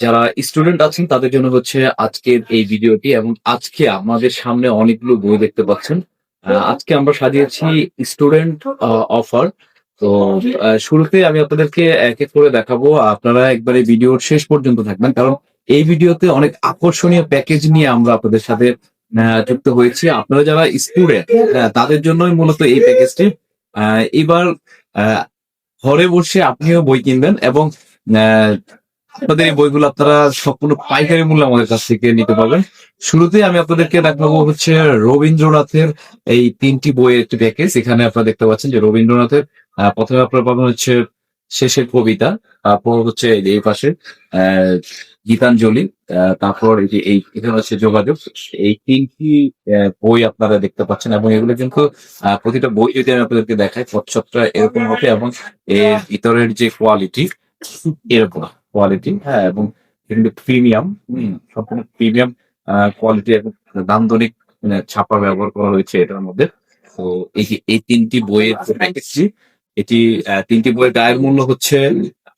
যারা স্টুডেন্ট আছেন, তাদের জন্য হচ্ছে আজকের এই ভিডিওটি এবং আজকে আমাদের সামনে অনেকগুলো বই দেখতে পাচ্ছেন। আজকে আমরা সাজিয়েছি স্টুডেন্ট অফার তো শুরুতে আমি আপনাদেরকে এক এক করে দেখাবো। আপনারা একবারে ভিডিওর শেষ পর্যন্ত থাকবেন, কারণ এই ভিডিওতে অনেক আকর্ষণীয় প্যাকেজ নিয়ে আমরা আপনাদের সাথে যুক্ত হয়েছি। আপনারা যারা স্টুডেন্ট তাদের জন্যই মূলত এই প্যাকেজটি। এবার ঘরে বসে আপনিও বই কিনবেন এবং আপনাদের এই বইগুলো আপনারা সম্পূর্ণ পাইকারি মূল্যে আমাদের কাছ থেকে নিতে পারবেন। শুরুতে আমি আপনাদেরকে দেখাবো হচ্ছে রবীন্দ্রনাথের এই তিনটি বইয়ের একটি প্যাকেজ এখানে আপনারা দেখতে পাচ্ছেন যে রবীন্দ্রনাথের প্রথমে আপনারা পাবেন হচ্ছে শেষের কবিতা, তারপর হচ্ছে এই পাশে গীতাঞ্জলি তারপর এই যে এই, এখানে হচ্ছে যোগাযোগ। এই তিনটি বই আপনারা দেখতে পাচ্ছেন এবং এগুলো কিন্তু প্রতিটা বই যদি আমি আপনাদেরকে দেখাই, পশ্চাৎটা এরকম হবে এবং এর ভিতরের যে কোয়ালিটি এরকম কোয়ালিটি হ্যাঁ এবং কিন্তু প্রিমিয়াম সম্পূর্ণ প্রিমিয়াম কোয়ালিটি এবং নান্দনিক মানে, ছাপা ব্যবহার করা হয়েছে এটার মধ্যে। তো এই এই তিনটি বইয়ের যে প্যাকেজটি এটি তিনটি বইয়ের গায়ের মূল্য হচ্ছে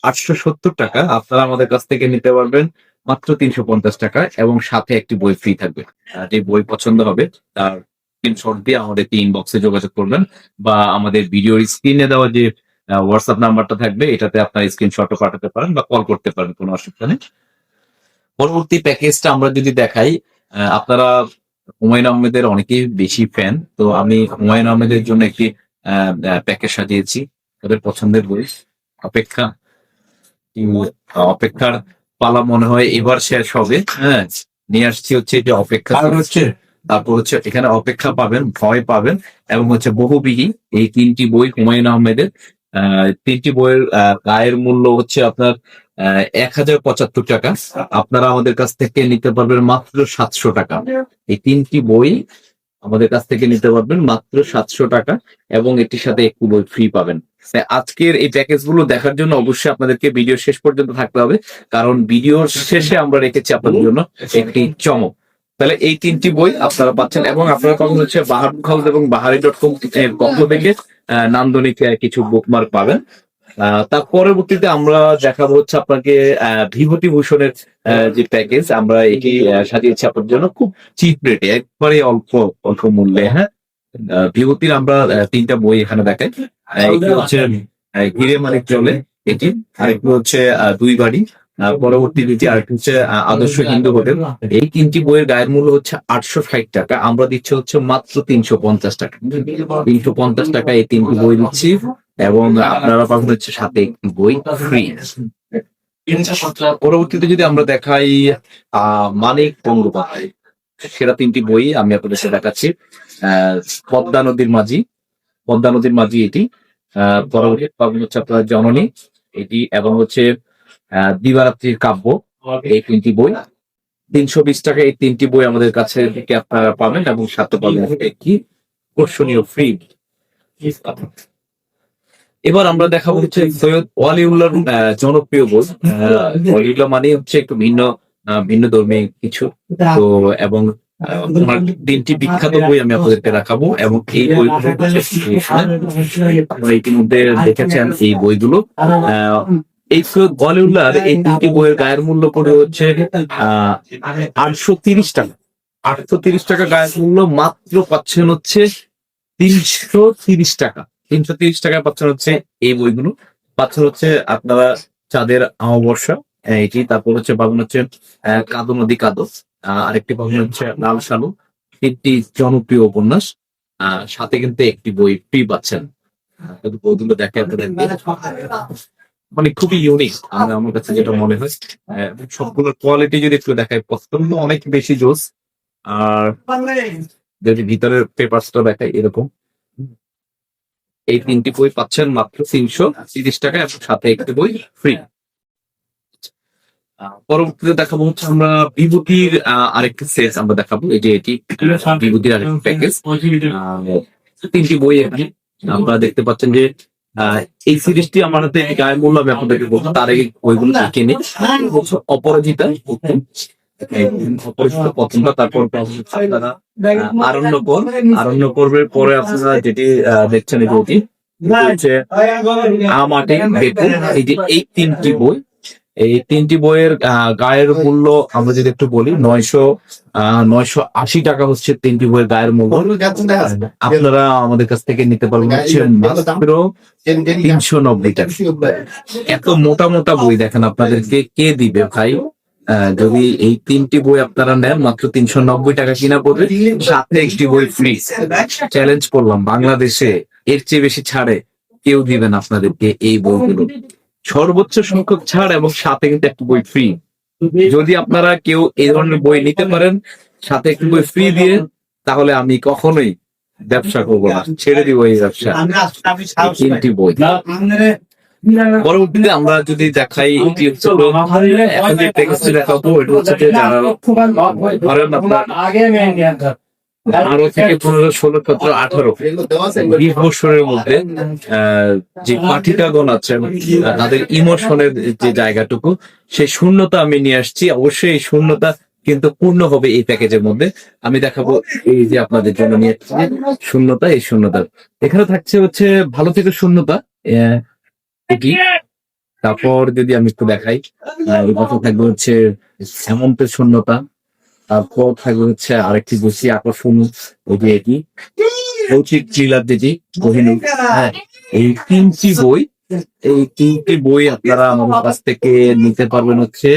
আটশো সত্তর টাকা। আপনারা আমাদের কাছ থেকে নিতে পারবেন মাত্র তিনশো পঞ্চাশ টাকা এবং সাথে একটি বই ফ্রি থাকবে। যে বই পছন্দ হবে তার স্ক্রিনশট দিয়ে আমাদেরকে ইনবক্সে যোগাযোগ করবেন বা আমাদের ভিডিওর স্ক্রিনে দেওয়া যে হোয়াটসঅ্যাপ নাম্বারটা থাকবে এটাতে আপনার স্ক্রিনশটও পাঠাতে পারেন বা কল করতে পারেন কোনো অসুবিধা নেই। পরবর্তী প্যাকেজটা আমরা যদি দেখাই আপনারা হুমায়ুন আহমেদের অনেকেই বেশি ফ্যান তো আমি হুমায়ুন আহমেদের জন্য একটি প্যাকেজ সাজিয়েছি তাদের পছন্দের বই। অপেক্ষা অপেক্ষার পালা মনে হয় এবার শেষ হবে হ্যাঁ নিয়ে আসছি হচ্ছে যে অপেক্ষা হচ্ছে? তারপর হচ্ছে এখানে অপেক্ষা পাবেন ভয় পাবেন এবং হচ্ছে বহুবিহী এই তিনটি বই হুমায়ুন আহমেদের। আহ, তিনটি বইয়ের গায়ের মূল্য হচ্ছে আপনার এক হাজার পঁচাত্তর টাকা। আপনারা আমাদের কাছ থেকে নিতে পারবেন মাত্র সাতশো টাকা। এই তিনটি বই আমাদের কাছ থেকে নিতে পারবেন মাত্র সাতশো টাকা এবং এটির সাথে একটু বই ফ্রি পাবেন। আজকের এই প্যাকেজগুলো দেখার জন্য অবশ্যই আপনাদেরকে ভিডিও শেষ পর্যন্ত থাকতে হবে, কারণ ভিডিওর শেষে আমরা রেখেছি আপনাদের জন্য একটি চমক। তাহলে এই তিনটি বই আপনারা পাচ্ছেন এবং আপনারা পাবেন হচ্ছে বাহার হাউস এবং বাহারি ডট কম এর পক্ষ থেকে নান্দনিক কিছু বুকমার্ক পাবেন। তার পরবর্তীতে আমরা দেখাবো হচ্ছে আপনাকে বিভূতি ভূষণের যে প্যাকেজ আমরা এটি সাজিয়েছি আপনার জন্য খুব চিপ রেটে একবারে অল্প অল্প মূল্যে হ্যাঁ? বিভূতির আমরা তিনটা বই এখানে দেখাই। একটি হচ্ছে হিরে মালিক চলে, এটি। আরেকটি হচ্ছে দুই বাড়ি। পরবর্তী দুটি আরেকটি হচ্ছে আদর্শ হিন্দু হোটেল। এই তিনটি বইয়ের গায়ের মূল্য হচ্ছে আটশো ষাট টাকা। আমরা দিচ্ছি হচ্ছে মাত্র তিনশো পঞ্চাশ টাকা। তিনশো পঞ্চাশ টাকা এই তিনটি বই দিচ্ছি এবং আপনারা পাবেন হচ্ছে সাথে বই ফ্রি পরবর্তীতে যদি আমরা দেখাই আহ মানিক গঙ্গোপাধ্যায় সেরা তিনটি বই আমি আপনাদের সাথে দেখাচ্ছি। আহ, পদ্মা নদীর মাঝি। পদ্মা নদীর মাঝি এটি। আহ, পরবর্তী পাবেন হচ্ছে আপনার জননী এটি এবং হচ্ছে আহ, দিবারাত্রির কাব্য এই তিনটি বই। তিনশো বিশ টাকা এই তিনটি বই আমাদের কাছে থেকে আপনারা পাবেন এবং সাথে পাবেন একটি আকর্ষণীয় ফ্রি এবার আমরা দেখাবো হচ্ছে সৈয়দ ওয়ালিউল্লাহর আহ, জনপ্রিয় বই। ওয়ালিউল্লাহ মানে হচ্ছে একটু ভিন্ন ভিন্ন ধর্মী কিছু। তো এবং তিনটি বিখ্যাত বই আমি আপনাদেরকে দেখাবো এবং এই বইগুলো ইতিমধ্যে দেখেছেন এই বইগুলো। আহ, এই সৈয়দ ওয়ালিউল্লাহর এই তিনটি বইয়ের গায়ের মূল্য পড়ে হচ্ছে আটশো তিরিশ টাকা। আটশো তিরিশ টাকা গায়ের মূল্য মাত্র পাচ্ছেন হচ্ছে তিনশো তিরিশ টাকা। তিনশো তিরিশ টাকা পাচ্ছেন হচ্ছে এই বইগুলো। পাচ্ছেন হচ্ছে আপনারা চাঁদের আহ, এটি তারপর হচ্ছে পাবেন হচ্ছে কাদো নদী কাদো। আরেকটি পাবেন হচ্ছে লাল সালু তিনটি জনপ্রিয় উপন্যাস আহ, সাথে কিন্তু একটি বই ফ্রি পাচ্ছেন। বইগুলো দেখে আপনাদের মানে খুবই ইউনিক আমার কাছে যেটা মনে হয়। সবগুলোর কোয়ালিটি যদি একটু দেখায় পছন্দ অনেক বেশি জোস। আর যদি ভিতরের পেপারসটা দেখায় এরকম। এই তিনটি বই পাচ্ছেন মাত্র তিনশো তিরিশ টাকা এবং সাথে একটি বই ফ্রি পরবর্তীতে দেখাবো হচ্ছে আমরা বিভূতির আরেকটি সেট আমরা দেখাবো। এই যে এটি বিভূতির আরেকটি প্যাকেজ তিনটি বই আপনারা দেখতে পাচ্ছেন যে এই সিরিজটি আমার হাতে গায়ে মূল্য আমি আপনাদেরকে বলব। তার আগে বইগুলো কিনে অপরাজিতা তারপর আরণ্যকর। পরে আপনারা যেটি আহ, দেখছেন এটি হচ্ছে আমাটে এই যে এই তিনটি বই এই তিনটি বইয়ের গায়ের মূল্য আমরা যদি একটু বলি নয়শো নয়শো আশি টাকা হচ্ছে তিনটি বইয়ের গায়ের মূল্য। আপনারা আমাদের কাছ থেকে নিতে পারবেন হচ্ছে মাত্র তিনশো নব্বই টাকা। এত মোটা মোটা বই দেখেন আপনাদেরকে কে দিবে ভাই? আহ, যদি এই তিনটি বই আপনারা নেন মাত্র তিনশো নব্বই টাকা কিনা পড়বে। সাথে একটি বই ফ্রি চ্যালেঞ্জ করলাম বাংলাদেশে এর চেয়ে বেশি ছাড়ে কেউ দিবেন আপনাদেরকে এই বইগুলো। সর্বোচ্চ সংখ্যক ছাড় এবং সাথে কিন্তু একটা বই ফ্রি যদি আপনারা কেউ এই ধরনের বই নিতে পারেন, সাথে একটি বই ফ্রি দিয়ে, তাহলে আমি কখনোই ব্যবসা করব না। ছেড়ে দিব এই ব্যবসা। তিনটি বই। পরবর্তীতে আমরা যদি দেখাই হচ্ছে এখন যে এটা হচ্ছে আরও থেকে পনেরো ষোলো সতেরো আঠারো বিশ বছরের মধ্যে যে পাঠিকাগণ আছে আহ, তাদের ইমোশনের যে জায়গাটুকু সেই শূন্যতা আমি নিয়ে আসছি। অবশ্যই এই শূন্যতা কিন্তু পূর্ণ হবে এই প্যাকেজের মধ্যে। আমি দেখাবো এই যে আপনাদের জন্য নিয়ে শূন্যতা এই শূন্যতা। এখানে থাকছে হচ্ছে ভালো থেকে শূন্যতা আহ, তারপর যদি আমি একটু দেখাই এই পাশে থাকবে হচ্ছে হেমন্তের শূন্যতা। তারপর থাকবে হচ্ছে আরেকটি বেশি আকর্ষণ যে এটি। ভৌতিক থ্রিলার যেটি কোহিনুর হ্যাঁ এই তিনটি বই এই তিনটি বই আপনারা আমাদের কাছ থেকে নিতে পারবেন হচ্ছে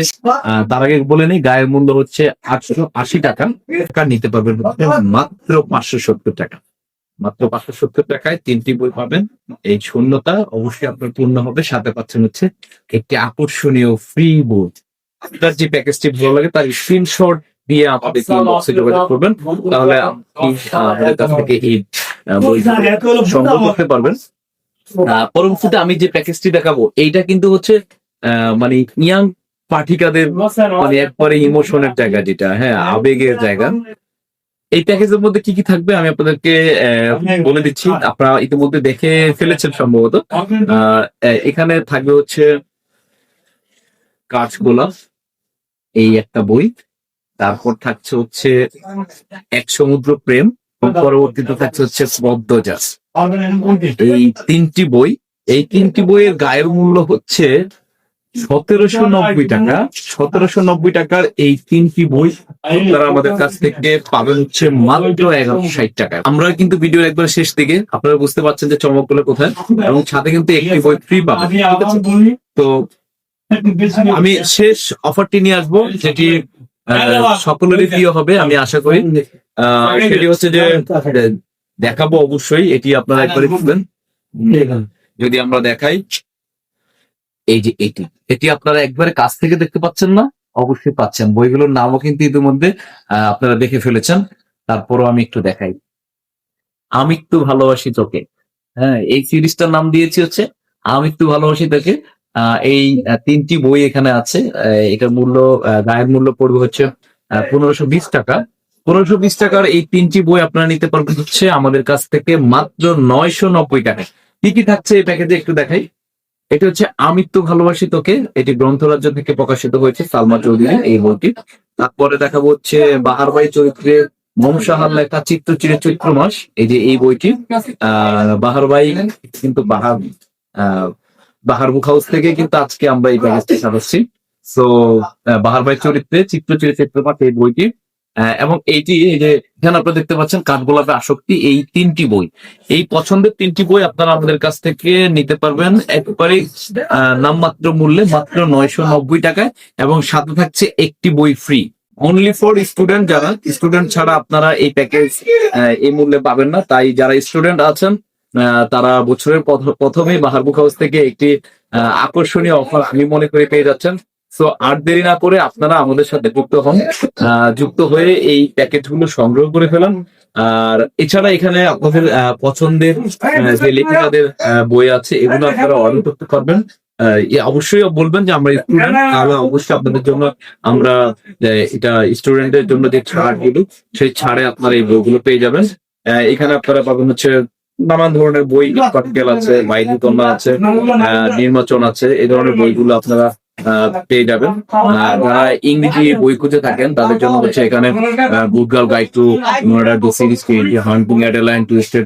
তার আগে বলে নিই গায়ের মূল্য হচ্ছে আটশো আশি টাকা। টাকা নিতে পারবেন মাত্র পাঁচশো সত্তর টাকা। মাত্র পাঁচশো সত্তর টাকায় তিনটি বই পাবেন। এই শূন্যতা অবশ্যই আপনার পূর্ণ হবে। সাথে পাচ্ছেন হচ্ছে একটি আকর্ষণীয় ফ্রি বই আপনার যে প্যাকেজটি ভালো লাগে তার স্ক্রিনশট দিয়ে আমাদের ইনবক্সে যোগাযোগ করবেন। তাহলে আপনি আমাদের কাছ থেকে এই আহ, সংগ্রহ করতে পারবেন। পরবর্তীতে আমি যে প্যাকেজটি দেখাবো এইটা কিন্তু হচ্ছে মানে ইয়াং পাঠিকাদের মানে একবারে ইমোশনের জায়গা যেটা হ্যাঁ আবেগের জায়গা। এই প্যাকেজের মধ্যে কি কি থাকবে আমি আপনাদেরকে বলে দিচ্ছি। আপনারা ইতিমধ্যে দেখে ফেলেছেন সম্ভবত। আহ, এখানে থাকবে হচ্ছে কাঠগোলাপ। এই একটা বই। তারপর থাকছে হচ্ছে এক সমুদ্র প্রেম পরবর্তীতে থাকছে হচ্ছে পদ্মজাস এই তিনটি বই এই তিনটি বইয়ের গায়ের মূল্য হচ্ছে সতেরোশো নব্বই টাকা। সতেরোশো নব্বই টাকার এই তিনটি বই আপনারা আমাদের কাছ থেকে পাবেন হচ্ছে মাত্র এগারোশো ষাট টাকা। আমরা কিন্তু ভিডিওর একবার শেষ দিকে আপনারা বুঝতে পারছেন যে চমক চমকগুলো কোথায় এবং সাথে কিন্তু একটি বই ফ্রি পাবেন। তো আমি শেষ অফারটি নিয়ে আসব যেটি সকলেরই প্রিয় হবে আমি আশা করি। সেটি হচ্ছে যে দেখাবো অবশ্যই এটি আপনারা একবার দেখবেন। যদি আমরা দেখাই এই যে এটি এটি আপনারা একবারে কাছ থেকে দেখতে পাচ্ছেন না অবশ্যই পাচ্ছেন। বইগুলোর নামও কিন্তু ইতিমধ্যে আহ, আপনারা দেখে ফেলেছেন। তারপরও আমি একটু দেখাই। আমি একটু ভালোবাসি তোকে। হ্যাঁ এই সিরিজটার নাম দিয়েছি হচ্ছে আমি একটু ভালোবাসি তোকে। এই তিনটি বই এখানে আছে। এটার মূল্য গায়ের মূল্য পড়বে হচ্ছে পনেরোশো বিশ টাকা। পনেরোশো বিশ টাকার এই তিনটি বই আপনারা নিতে পারবেন হচ্ছে আমাদের কাছ থেকে মাত্র নয়শো নব্বই টাকা কি কি থাকছে এই প্যাকেজে একটু দেখাই। এটা হচ্ছে আমিত্ব ভালোবাসি তোকে। এটি গ্রন্থরাজ্য থেকে প্রকাশিত হয়েছে সালমা চৌধুরী এই বইটি। তারপরে দেখাবো হচ্ছে, বাহারবাই চরিত্রে মোম সাহার লেখা চিত্রচিরে চৈত্র মাস। এই যে এই বইটি, আহ, বাহারবাই কিন্তু বাহার, আহ বাহার বুক হাউস থেকে কিন্তু আজকে আমরা এই প্যাকেজটি সাজাচ্ছি সো বাহারবাই চরিত্রে চিত্রচিরে চৈত্র মাস এই বইটি। এবং এইটি এই যে এখানে আপনারা দেখতে পাচ্ছেন কাঠগোলাপে আসক্তি এই তিনটি বই। এই পছন্দের তিনটি বই আপনারা আমাদের কাছ থেকে নিতে পারবেন। একবারে নামমাত্র মূল্যে মাত্র নয়শো নব্বই টাকায় এবং সাথে থাকছে একটি বই ফ্রি অনলি ফর স্টুডেন্ট যারা স্টুডেন্ট ছাড়া আপনারা এই প্যাকেজ এই মূল্যে পাবেন না। তাই যারা স্টুডেন্ট আছেন তারা বছরের প্রথমেই বাহার বুক হাউস থেকে একটি আকর্ষণীয় অফার আমি মনে করে পেয়ে যাচ্ছেন। সো আর দেরি না করে আপনারা আমাদের সাথে যুক্ত হন। যুক্ত হয়ে এই প্যাকেটগুলো সংগ্রহ করে ফেলান। আর এছাড়া এখানে আপনাদের পছন্দের যে লেখিকাদের বই আছে, এগুলো আপনারা অর্ডার করতে পারবেন। অবশ্যই বলবেন যে আমরা স্টুডেন্ট তাহলে অবশ্যই আপনাদের জন্য আমরা এটা স্টুডেন্টের জন্য যে ছাড়গুলো, সেই ছাড়ে আপনারা এই বইগুলো পেয়ে যাবেন। এখানে আপনারা পাবেন হচ্ছে নানান ধরনের বই ককটেল আছে বাইনি কন্যা আছে নির্বাচন আছে এই ধরনের বইগুলো আপনারা পেয়ে যাবেন যারা ইংরেজি বই খুঁজে থাকেন তাদের জন্য হচ্ছে এখানে good girl guide to murder the series hunting to state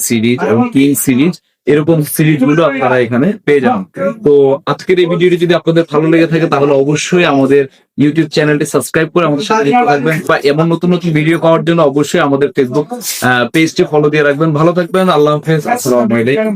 series এবং কিং সিরিজ এরকম সিরিজগুলো আপনারা এখানে পেয়ে যান তো আজকের এই ভিডিওটি যদি আপনাদের ভালো লেগে থাকে তাহলে অবশ্যই আমাদের ইউটিউব চ্যানেলটি সাবস্ক্রাইব করে আমাদের সাথে যুক্ত থাকবেন বা এমন নতুন নতুন ভিডিও পাওয়ার জন্য অবশ্যই আমাদের ফেসবুক পেজটি ফলো দিয়ে রাখবেন। ভালো থাকবেন আল্লাহ হাফেজ আসসালামু আলাইকুম।